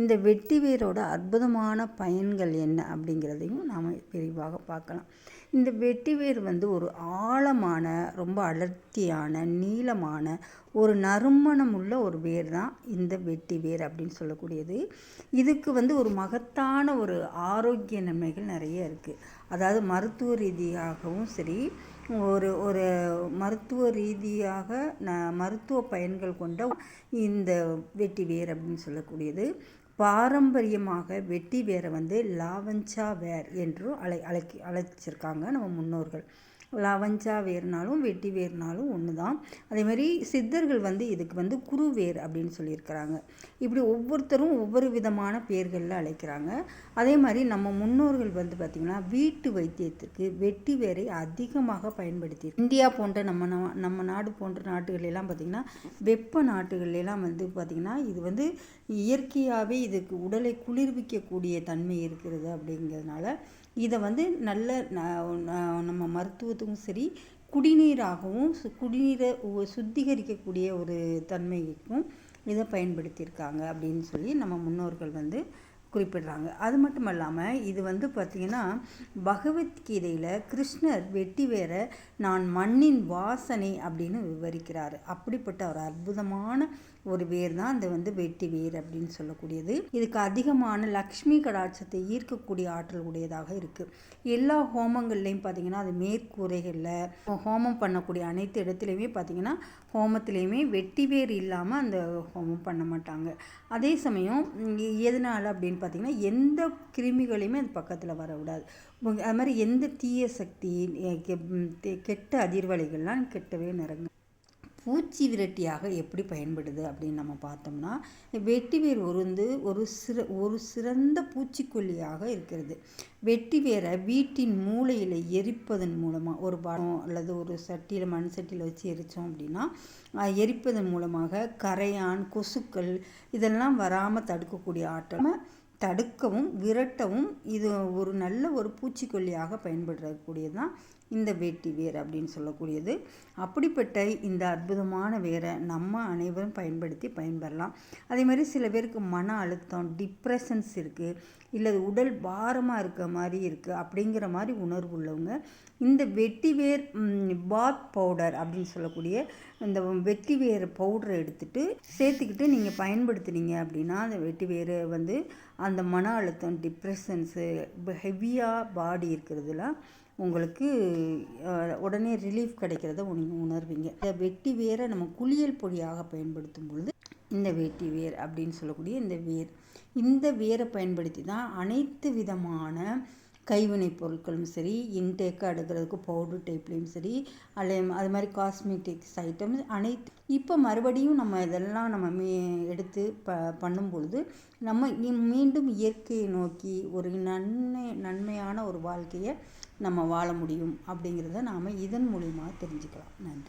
இந்த வெட்டி வேரோட அற்புதமான பயன்கள் என்ன அப்படிங்கிறதையும் நாம் விரிவாக பார்க்கலாம். இந்த வெட்டி வேர் வந்து ஒரு ஆழமான ரொம்ப அடர்த்தியான நீளமான ஒரு நறுமணம் உள்ள ஒரு வேர் தான் இந்த வெட்டி வேர் அப்படின்னு சொல்லக்கூடியது. இதுக்கு வந்து ஒரு மகத்தான ஒரு ஆரோக்கிய நன்மைகள் நிறைய இருக்குது அதாவது மருத்துவ ரீதியாகவும் சரி ஒரு ஒரு மருத்துவ ரீதியாக ந மருத்துவ பயன்கள் கொண்ட இந்த வெட்டி வேர் அப்படின்னு சொல்லக்கூடியது. பாரம்பரியமாக வெட்டி வேரை வந்து லாவஞ்சா வேர் என்றும் அழை அழைக்கி அழைச்சிருக்காங்க நம்ம முன்னோர்கள். லவஞ்சா வேர்னாலும் வெட்டி வேர்னாலும் ஒன்று தான் அதேமாதிரி சித்தர்கள் வந்து இதுக்கு வந்து குருவேர் அப்படின்னு சொல்லியிருக்கிறாங்க. இப்படி ஒவ்வொருத்தரும் ஒவ்வொரு விதமான பேர்களில் அழைக்கிறாங்க. அதே மாதிரி நம்ம முன்னோர்கள் வந்து பார்த்திங்கன்னா வீட்டு வைத்தியத்திற்கு வெட்டி வேரை அதிகமாக பயன்படுத்தி இந்தியா போன்ற நம்ம நம்ம நாடு போன்ற நாடுகளெல்லாம் பார்த்திங்கன்னா வெப்ப நாட்டுகள்லாம் வந்து பார்த்திங்கன்னா இது வந்து இயற்கையாகவே இதுக்கு உடலை குளிர்விக்கக்கூடிய தன்மை இருக்கிறது அப்படிங்கிறதுனால இதை வந்து நல்ல நம்ம மருத்துவ மருத்துவத்துக்கும் சரி குடிநீராகவும் குடிநீரை சுத்திகரிக்கக்கூடிய ஒரு தன்மைக்கும் இதை பயன்படுத்தியிருக்காங்க அப்படின்னு சொல்லி நம்ம முன்னோர்கள் வந்து குறிப்பிடுறாங்க. அது மட்டும் இல்லாமல் இது வந்து பார்த்திங்கன்னா பகவத்கீதையில் கிருஷ்ணர் வெட்டி வேற நான் மண்ணின் வாசனை அப்படின்னு விவரிக்கிறார். அப்படிப்பட்ட ஒரு அற்புதமான ஒரு வேர் தான் அந்த வந்து வெட்டி வேர் அப்படின்னு சொல்லக்கூடியது. இதுக்கு அதிகமான லக்ஷ்மி கடாட்சத்தை ஈர்க்கக்கூடிய ஆற்றல் உடையதாக இருக்குது எல்லா ஹோமங்கள்லேயும் பார்த்திங்கன்னா அது மேற்கூரைகளில் ஹோமம் பண்ணக்கூடிய அனைத்து இடத்துலையுமே பார்த்திங்கன்னா ஹோமத்துலேயுமே வெட்டி வேர் இல்லாமல் அந்த ஹோமம் பண்ண மாட்டாங்க. அதே சமயம் எதனால் அப்படின்னு பார்த்திங்கன்னா எந்த கிருமிகளையுமே அது பக்கத்தில் வரவிடாது அது மாதிரி எந்த தீய சக்தி கெட்ட அதிர்வலைகள்லாம் கெட்டவே நிறங்க பூச்சி விரட்டியாக எப்படி பயன்படுது அப்படின்னு நம்ம பார்த்தோம்னா வெட்டிவேர் ஒருந்து ஒரு சிற ஒரு சிறந்த பூச்சிக்கொல்லியாக இருக்கிறது. வெட்டிவேரை வீட்டின் மூளையில் எரிப்பதன் மூலமாக ஒரு பாடம் அல்லது ஒரு சட்டியில் மண் சட்டியில் வச்சு எரித்தோம் அப்படின்னா எரிப்பதன் மூலமாக கரையான் கொசுக்கள் இதெல்லாம் வராமல் தடுக்கக்கூடிய ஆற்றல் தடுக்கவும் விரட்டவும் இது ஒரு நல்ல ஒரு பூச்சிக்கொல்லியாக பயன்படக்கூடியது தான் இந்த வேட்டி வேர் அப்படின்னு சொல்லக்கூடியது. அப்படிப்பட்ட இந்த அற்புதமான வேரை நம்ம அனைவரும் பயன்படுத்தி பயன்பெறலாம். அதே மாதிரி சில பேருக்கு மன அழுத்தம் டிப்ரெஷன்ஸ் இருக்குது இல்லை உடல் பாரமாக இருக்க மாதிரி இருக்குது அப்படிங்கிற மாதிரி உணர்வு உள்ளவங்க இந்த வெட்டி வேர் பாத் பவுடர் அப்படின்னு சொல்லக்கூடிய இந்த வெட்டி வேர் பவுடரை எடுத்துகிட்டு சேர்த்துக்கிட்டு நீங்கள் பயன்படுத்துனீங்க அப்படின்னா அந்த வெட்டி வேர் வந்து அந்த மன அழுத்தம் டிப்ரெஷன்ஸு ஹெவியாக பாடி இருக்கிறதுலாம் உங்களுக்கு உடனே ரிலீஃப் கிடைக்கிறத உணர்வீங்க. இந்த வெட்டி வேரை நம்ம குளியல் பொடியாக பயன்படுத்தும் பொழுது இந்த வேட்டி வேர் அப்படின்னு சொல்லக்கூடிய இந்த வேர். இந்த வேரை பயன்படுத்தி தான் அனைத்து விதமான கைவினைப் பொருட்களும் சரி இன்டேக்காக எடுக்கிறதுக்கு பவுடர் டைப்லேயும் சரி அல்ல அது மாதிரி காஸ்மெட்டிக்ஸ் ஐட்டம்ஸ் அனைத்து இப்போ மறுபடியும் நம்ம இதெல்லாம் நம்ம மீ எடுத்து ப பண்ணும் பொழுது நம்ம மீண்டும் இயற்கையை நோக்கி ஒரு நன்மை நன்மையான ஒரு வாழ்க்கையை நம்ம வாழ முடியும் அப்படிங்கிறத நாம் இதன் மூலிமா தெரிஞ்சுக்கலாம். நன்றி.